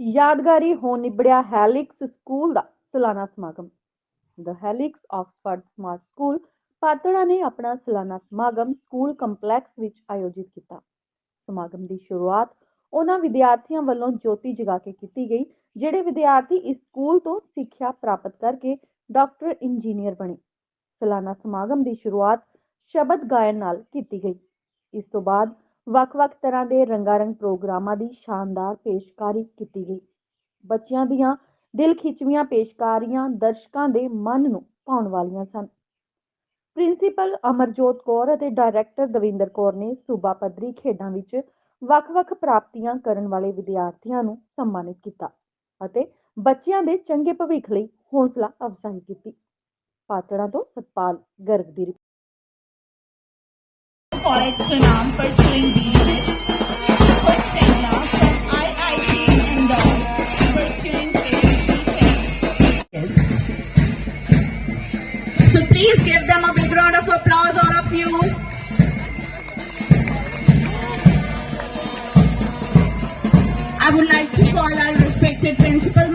ਯਾਦਗਾਰੀ ਹੋ ਨਿਬੜਿਆ helix school ਦਾ ਸਾਲਾਨਾ ਸਮਾਗਮ the Helix Oxford smart school Patran ਨੇ ਆਪਣਾ ਸਾਲਾਨਾ ਸਮਾਗਮ ਸਕੂਲ ਕੰਪਲੈਕਸ ਵਿੱਚ ਆਯੋਜਿਤ ਕੀਤਾ ਸਮਾਗਮ ਦੀ ਸ਼ੁਰੂਆਤ ਉਹਨਾਂ ਵਿਦਿਆਰਥੀਆਂ ਵੱਲੋਂ ਜੋਤੀ ਜਗਾ ਕੇ ਕੀਤੀ ਗਈ ਜਿਹੜੇ ਵਿਦਿਆਰਥੀ ਇਸ ਸਕੂਲ ਤੋਂ ਸਿੱਖਿਆ ਪ੍ਰਾਪਤ ਕਰਕੇ ਡਾਕਟਰ ਇੰਜੀਨੀਅਰ ਬਣੇ ਸਾਲਾਨਾ ਸਮਾਗਮ ਦੀ ਸ਼ੁਰੂਆਤ ਸ਼ਬਦ ਗਾਇਨ ਨਾਲ ਕੀਤੀ ਗਈ ਇਸ ਤੋਂ ਬਾਅਦ ਵੱਖ-ਵੱਖ ਤਰ੍ਹਾਂ ਦੇ ਰੰਗਾਰੰਗ ਪ੍ਰੋਗਰਾਮਾਂ ਦੀ ਸ਼ਾਨਦਾਰ ਪੇਸ਼ਕਾਰੀ ਕੀਤੀ ਗਈ ਬੱਚਿਆਂ ਦੀਆਂ ਦਿਲ ਖਿੱਚਵੀਆਂ ਪੇਸ਼ਕਾਰੀਆਂ ਦਰਸ਼ਕਾਂ ਦੇ ਮਨ ਨੂੰ ਭਾਉਣ ਵਾਲੀਆਂ ਸਨ ਪ੍ਰਿੰਸੀਪਲ ਅਮਰਜੋਤ ਕੌਰ ਅਤੇ ਡਾਇਰੈਕਟਰ ਦਵਿੰਦਰ ਕੌਰ ਨੇ ਸੂਬਾ ਪੱਧਰੀ ਖੇਡਾਂ ਵਿੱਚ ਵੱਖ-ਵੱਖ ਪ੍ਰਾਪਤੀਆਂ ਕਰਨ ਵਾਲੇ ਵਿਦਿਆਰਥੀਆਂ ਨੂੰ ਸਨਮਾਨਿਤ ਕੀਤਾ ਅਤੇ ਬੱਚਿਆਂ ਦੇ ਚੰਗੇ ਭਵਿੱਖ ਲਈ ਹੌਸਲਾ ਅਫਜ਼ਾਈ ਕੀਤੀ ਪਾਤੜਾਂ ਤੋਂ ਸਤਪਾਲ ਗਰਗ ਦੀ college, Sunam, pursuing BS. and IIT So please give them a big round of applause, all a few. I would like to call our respected principal.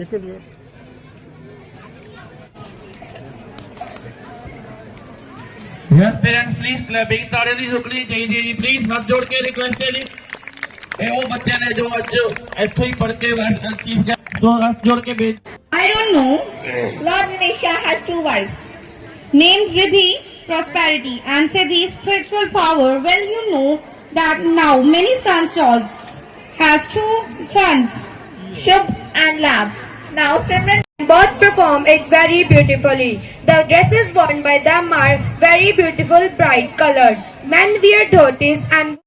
Yes, parents, please parents please clapping तारे ਦੀ ਸੁਕਣੀ ਚਾਹੀਦੀ ਹੈ ਜੀ I don't know Lord has two wives named Riddhi prosperity and Siddhi spiritual power well you know that now many sons has two sons Shubh and Lab now Simran both perform it very beautifully. The dresses worn by them are very beautiful bright colored. Men wear dhotis and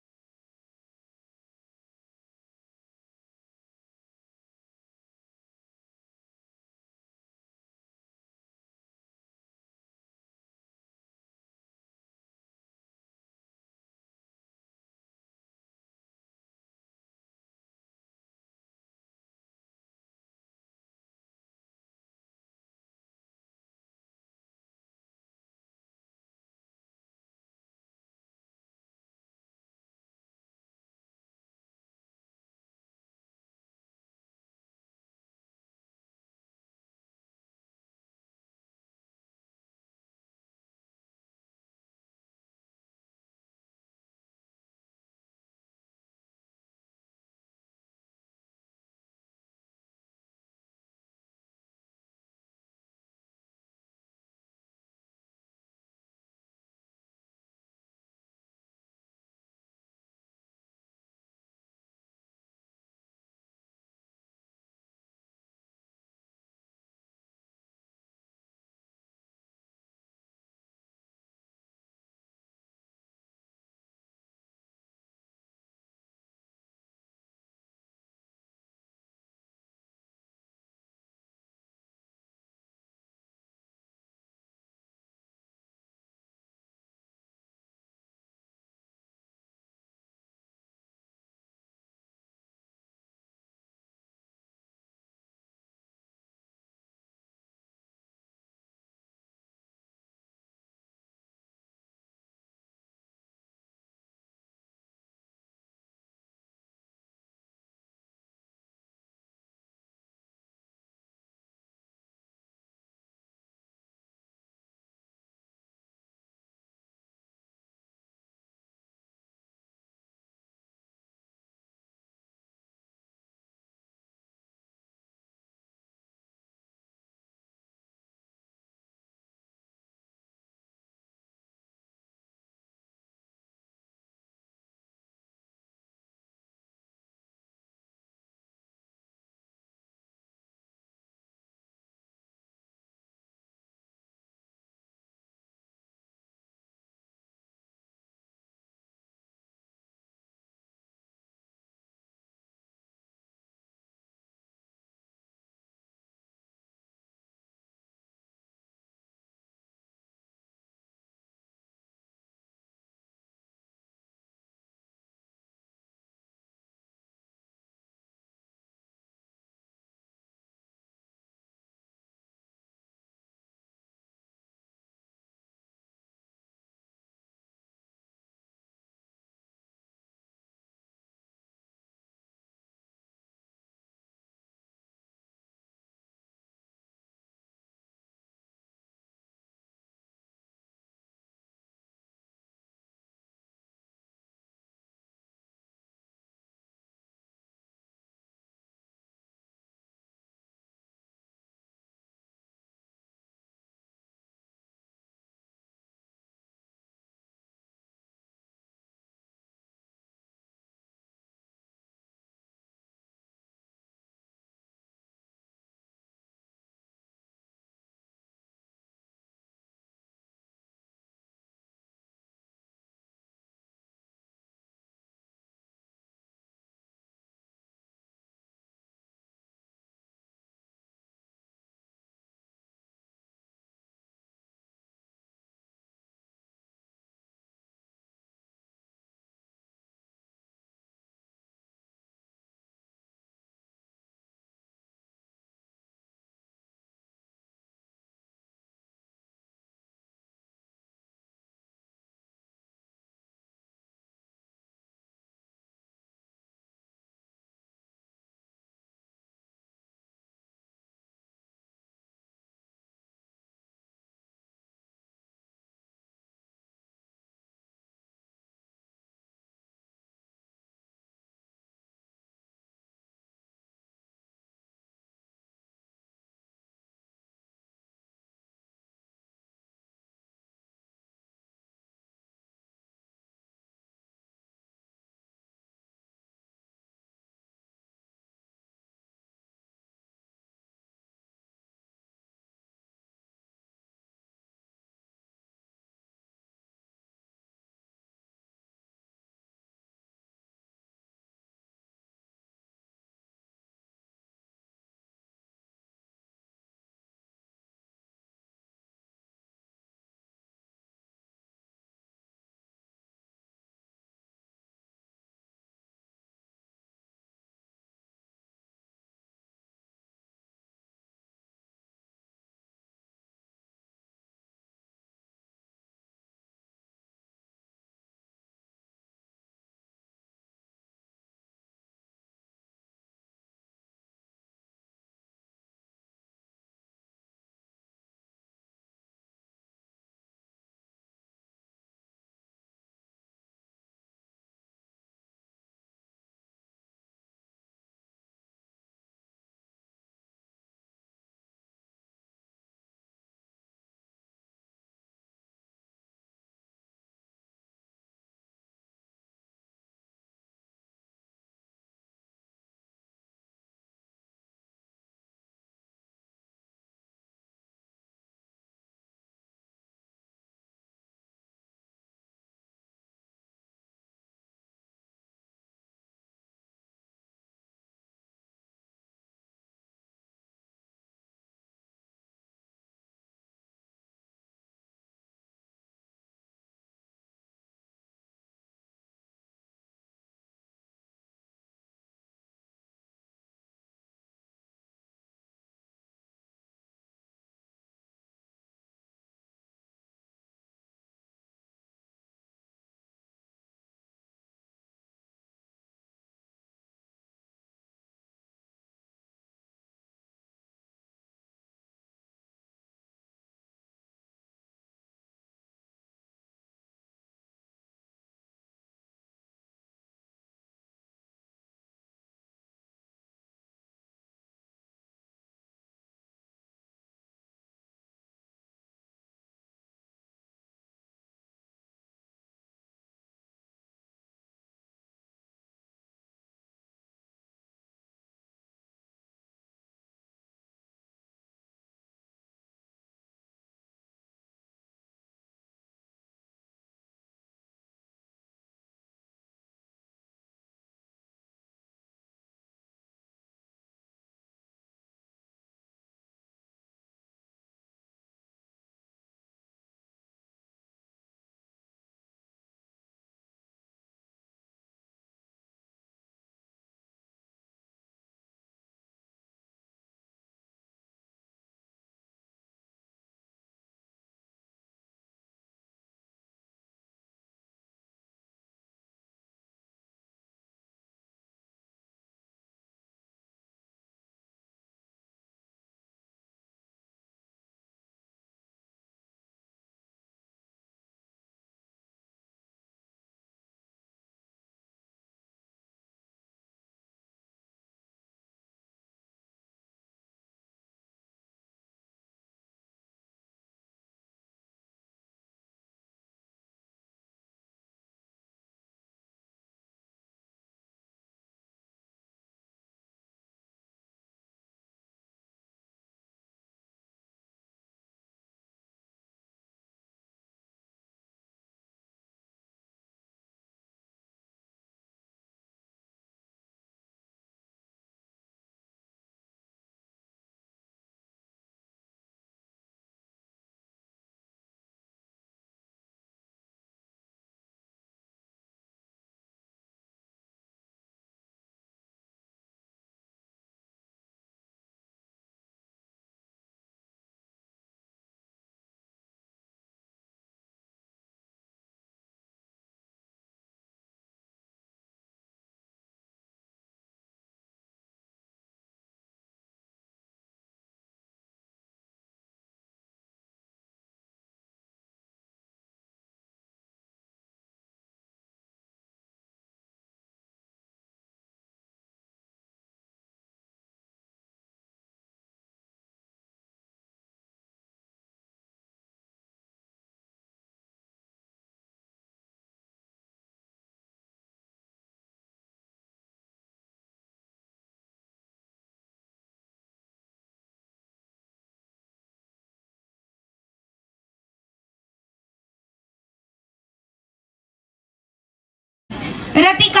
Ratika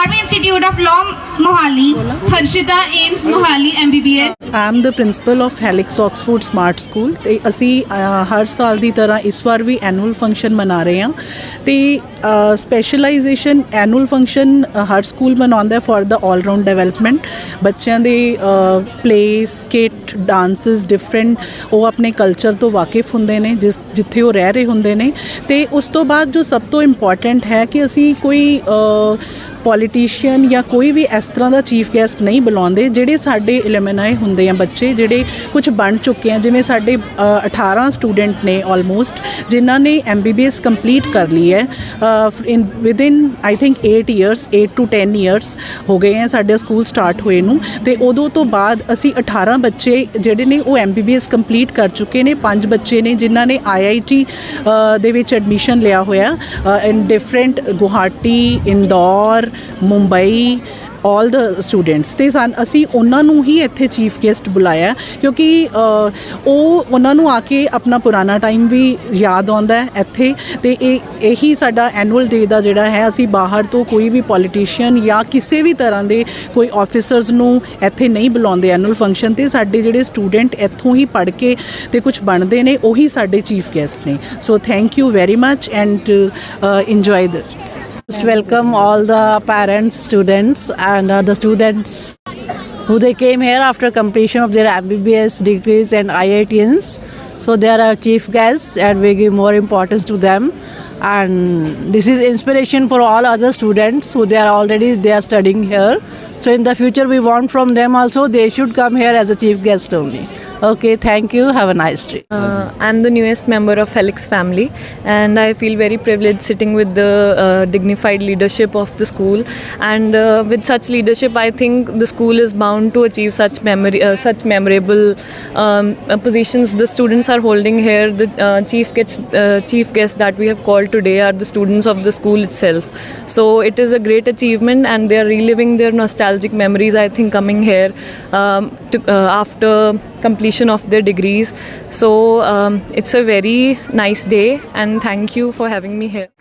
R V institute of law Mohali Harshita AIIMS Mohali MBBS I'm the principal of Helix Oxford smart school ਤੇ ਅਸੀਂ ਹਰ ਸਾਲ ਦੀ ਤਰ੍ਹਾਂ ਇਸ ਵਾਰ ਵੀ annual function ਮਨਾ ਰਹੇ ਹਾਂ ਤੇ specialization annual function ਹਰ ਸਕੂਲ ਮਨਾਉਂਦਾ ਫॉर ਦਾ 올 ਰਾਊਂਡ ਡਿਵੈਲਪਮੈਂਟ ਬੱਚਿਆਂ ਦੇ ਪਲੇ ਸਕਿੱਟ ਡਾਂਸਸ ਡਿਫਰੈਂਟ ਉਹ ਆਪਣੇ ਕਲਚਰ ਤੋਂ ਵਾਕਿਫ ਹੁੰਦੇ ਨੇ ਜਿਸ ਜਿੱਥੇ ਉਹ ਰਹਿ ਰਹੇ ਹੁੰਦੇ ਨੇ ਤੇ ਉਸ ਤੋਂ ਬਾਅਦ ਜੋ ਸਭ ਤੋਂ ਇੰਪੋਰਟੈਂਟ ਹੈ ਕਿ ਅਸੀਂ ਕੋਈ ਪੋਲੀਟੀਸ਼ੀਅਨ ਜਾਂ ਕੋਈ ਵੀ ਇਸ ਤਰ੍ਹਾਂ ਦਾ ਚੀਫ ਗੈਸਟ ਨਹੀਂ ਬੁਲਾਉਂਦੇ ਜਿਹੜੇ ਸਾਡੇ ਇਲਮਨਾਈ ਹੁੰਦੇ ਆ ਬੱਚੇ ਜਿਹੜੇ ਕੁਝ ਬਣ ਚੁੱਕੇ ਆ ਜਿਵੇਂ ਸਾਡੇ 18 ਸਟੂਡੈਂਟ ਨੇ ਆਲਮੋਸਟ ਜਿਨ੍ਹਾਂ ਨੇ ਐਮਬੀਬੀਐਸ ਕੰਪਲੀਟ ਕਰ ਲਈ ਹੈ in within I think 8 years 8 to 10 years ਹੋ ਗਏ ਆ ਸਾਡੇ ਸਕੂਲ ਸਟਾਰਟ ਹੋਏ ਨੂੰ ਤੇ ਉਦੋਂ ਤੋਂ ਬਾਅਦ ਅਸੀਂ 18 ਬੱਚੇ ਜਿਹੜੇ ਨੇ ਉਹ ਐਮਬੀਬੀਐਸ ਕੰਪਲੀਟ ਕਰ ਚੁੱਕੇ ਨੇ ਪੰਜ ਬੱਚੇ ਨੇ ਜਿਨ੍ਹਾਂ ਨੇ ਆਈਆਈਟੀ ਦੇ ਵਿੱਚ ਐਡਮਿਸ਼ਨ ਲਿਆ ਹੋਇਆ in different Guwahati Indore Mumbai all the students ਤੇ ਸਾਨ ਅਸੀਂ ਉਹਨਾਂ ਨੂੰ ਹੀ ਇੱਥੇ ਚੀਫ ਗੈਸਟ ਬੁਲਾਇਆ ਕਿਉਂਕਿ ਉਹ ਉਹਨਾਂ ਨੂੰ ਆ ਕੇ ਆਪਣਾ ਪੁਰਾਣਾ ਟਾਈਮ ਵੀ ਯਾਦ ਆਉਂਦਾ ਹੈ ਇੱਥੇ ਤੇ ਇਹ ਇਹੀ ਸਾਡਾ ਐਨੂਅਲ ਡੇ ਦਾ ਜਿਹੜਾ ਹੈ ਅਸੀਂ ਬਾਹਰ ਤੋਂ ਕੋਈ ਵੀ ਪੋਲੀਟੀਸ਼ੀਅਨ ਜਾਂ ਕਿਸੇ ਵੀ ਤਰ੍ਹਾਂ ਦੇ ਕੋਈ ਆਫੀਸਰਸ ਨੂੰ ਇੱਥੇ ਨਹੀਂ ਬੁਲਾਉਂਦੇ ਐਨੂਅਲ ਫੰਕਸ਼ਨ ਤੇ ਸਾਡੇ ਜਿਹੜੇ ਸਟੂਡੈਂਟ ਇੱਥੋਂ ਹੀ ਪੜ੍ਹ ਕੇ ਤੇ ਕੁਝ ਬਣਦੇ ਨੇ ਉਹੀ ਸਾਡੇ ਚੀਫ ਗੈਸਟ ਨੇ so thank you very much and enjoy the Just welcome all the parents, students, and uh, the students who they came here after completion of their MBBS degrees and IITs. So they are our chief guests, and we give more importance to them. And this is inspiration for all other students who they are already they are studying here. So in the future, we want from them also they should come here as a chief guest only. Okay, thank you. Have a nice day. Uh, I'm the newest member of Felix family, and I feel very privileged sitting with the uh, dignified leadership of the school. And uh, with such leadership, I think the school is bound to achieve such memory, uh, such memorable um, uh, positions. The students are holding here. The uh, chief guests, chief guests that we have called today are the students of the school itself. So it is a great achievement, and they are reliving their nostalgic memories. I think coming here um, to, after completion of their degrees. So um, it's a very nice day, and thank you for having me here.